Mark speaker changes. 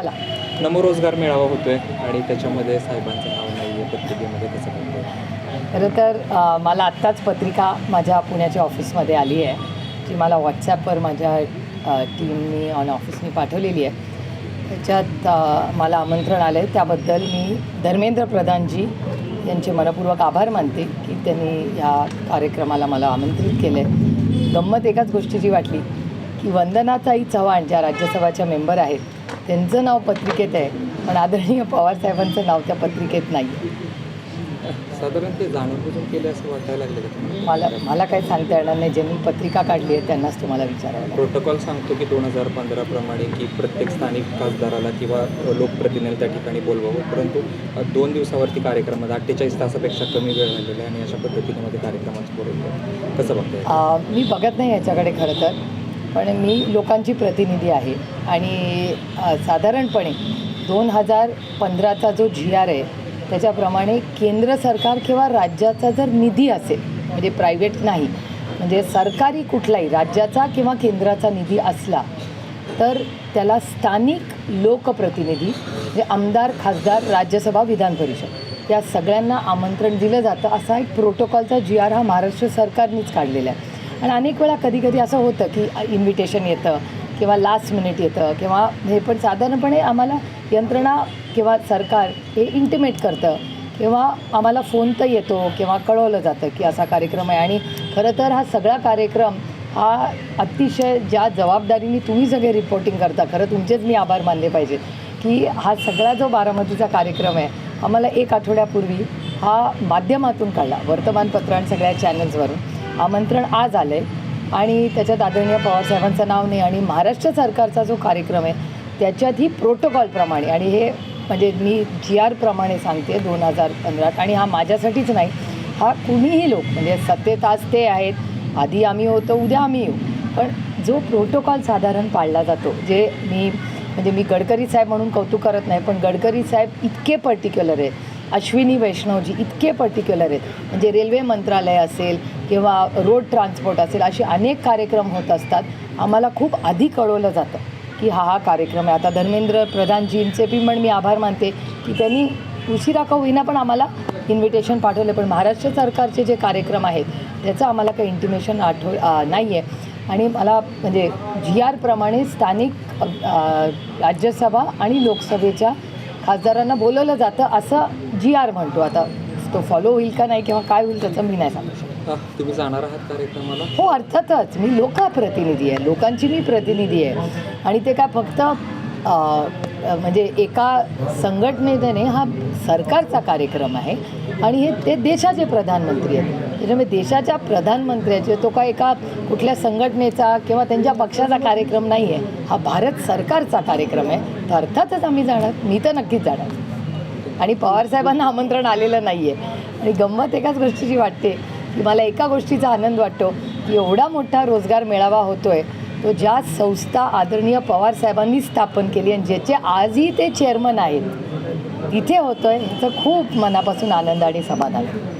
Speaker 1: बोला
Speaker 2: नमोरोजगार मेळावा होतोय आणि त्याच्यामध्ये साहेबांचं नाव नाही आहे पत्रिकेमध्ये कसं करतो
Speaker 1: खरं तर मला आत्ताच पत्रिका माझ्या पुण्याच्या ऑफिसमध्ये आली आहे जी मला व्हॉट्सॲपवर माझ्या टीमनी ऑन ऑफिसनी पाठवलेली आहे. त्याच्यात मला आमंत्रण आलं आहे त्याबद्दल मी धर्मेंद्र प्रधानजी यांचे मनपूर्वक आभार मानते की त्यांनी या कार्यक्रमाला मला आमंत्रित केलं आहे गंमत एकाच गोष्टीची वाटली की वंदनाताई चव्हाण ज्या राज्यसभाच्या मेंबर आहेत त्यांचं नाव पत्रिकेत आहे पण आदरणीय पवारसाहेबांचं नाव त्या पत्रिकेत नाही.
Speaker 2: साधारण ते जाणून बुजून केले असं वाटायला लागलं का तुम्हाला?
Speaker 1: मला मला काही सांगता येणार नाही. ज्यांनी पत्रिका काढली आहे त्यांनाच तुम्हाला विचारावं लागेल.
Speaker 2: प्रोटोकॉल सांगतो की दोन हजार पंधराप्रमाणे की प्रत्येक स्थानिक खासदाराला किंवा लोकप्रतिनिधीला त्या ठिकाणी बोलवावं. परंतु अ, दोन दिवसावरती कार्यक्रमात अठ्ठेचाळीस तासापेक्षा कमी वेळ झालेला आहे आणि अशा पद्धतीने मध्ये कार्यक्रमाचं बोलवलं कसं बघताय?
Speaker 1: आ, मी बघत नाही याच्याकडे खरं तर. पण मी लोकांची प्रतिनिधी आहे. आणि साधारणपणे दोन हजार पंधराचा जो जी आर आहे त्याच्याप्रमाणे केंद्र सरकार किंवा राज्याचा जर निधी असेल म्हणजे प्रायव्हेट नाही म्हणजे सरकारी कुठलाही राज्याचा किंवा केंद्राचा निधी असला तर त्याला स्थानिक लोकप्रतिनिधी म्हणजे आमदार खासदार राज्यसभा विधान परिषद या सगळ्यांना आमंत्रण दिलं जातं असा एक प्रोटोकॉलचा जी आर हा महाराष्ट्र सरकारनेच काढलेला आहे. आणि अनेक वेळा कधी कधी असं होतं की इन्व्हिटेशन येतं किंवा लास्ट मिनिट येतं किंवा हे पण साधारणपणे आम्हाला यंत्रणा किंवा सरकार हे इंटिमेट करतं किंवा आम्हाला फोन तर येतो किंवा कळवलं जातं की असा कार्यक्रम आहे. आणि खरं तर हा सगळा कार्यक्रम हा अतिशय ज्या जबाबदारीने तुम्ही सगळे रिपोर्टिंग करता खरं तुमचेच मी आभार मानले पाहिजेत की हा सगळा जो बारामतीचा कार्यक्रम आहे आम्हाला एक आठवड्यापूर्वी हा माध्यमातून काढला वर्तमानपत्र आणि सगळ्या चॅनल्सवरून आमंत्रण आज आलं आहे आणि त्याच्यात आदरणीय पवारसाहेबांचं नाव नाही आणि महाराष्ट्र सरकारचा जो कार्यक्रम आहे त्याच्यातही प्रोटोकॉलप्रमाणे आणि हे म्हणजे मी जी आरप्रमाणे सांगते दोन हजार पंधरात आणि हा माझ्यासाठीच नाही हा कुणीही लोक म्हणजे सत्तेत आज ते आहेत आधी आम्ही होतो उद्या आम्ही येऊ. पण जो प्रोटोकॉल साधारण पाळला जातो जे मी म्हणजे मी गडकरी साहेब म्हणून कौतुक करत नाही पण गडकरी साहेब इतके पर्टिक्युलर आहेत अश्विनी वैष्णवजी इतके पर्टिक्युलर आहेत. म्हणजे रेल्वे मंत्रालय असेल किंवा रोड ट्रान्सपोर्ट असेल असे अनेक कार्यक्रम होत असतात. आम्हाला खूप आधी कळवलं जातं की हा हा कार्यक्रम आहे. आता धर्मेंद्र प्रधानजींचे बी पण मी आभार मानते की त्यांनी उशिरा का होईना पण आम्हाला इन्व्हिटेशन पाठवलं. पण महाराष्ट्र सरकारचे जे कार्यक्रम आहेत त्याचं आम्हाला काही इंटिमेशन आठव नाही आहे आणि मला म्हणजे जी आरप्रमाणे स्थानिक राज्यसभा आणि लोकसभेच्या खासदारांना बोलवलं जातं असं जी आर म्हणतो. आता तो फॉलो होईल का नाही किंवा काय होईल त्याचं मी नाही सांगू शकत.
Speaker 2: तुम्ही जाणार आहात कार्यक्रमाला?
Speaker 1: हो अर्थातच. मी लोकप्रतिनिधी आहे. लोकांची मी प्रतिनिधी आहे. आणि ते काय फक्त अ, म्हणजे एका संघटनेने हा सरकारचा कार्यक्रम आहे. आणि हे ते देशाचे प्रधानमंत्री आहेत. त्याच्यामुळे देशाच्या प्रधानमंत्र्याचे तो काय एका कुठल्या संघटनेचा किंवा त्यांच्या पक्षाचा कार्यक्रम नाही आहे हा भारत सरकारचा कार्यक्रम आहे. तर अर्थातच आम्ही जाणार. मी तर नक्कीच जाणार. आणि पवारसाहेबांना आमंत्रण आलेलं नाही आहे आणि गंमत एकाच गोष्टीची वाटते की मला एका गोष्टीचा आनंद वाटतो की एवढा मोठा रोजगार मेळावा होतो आहे तो ज्या संस्था आदरणीय पवारसाहेबांनी स्थापन केली आणि ज्याचे आजही ते चेअरमन आहेत तिथे होतो आहे ह्याचं खूप मनापासून आनंद आणि समाधान आहे.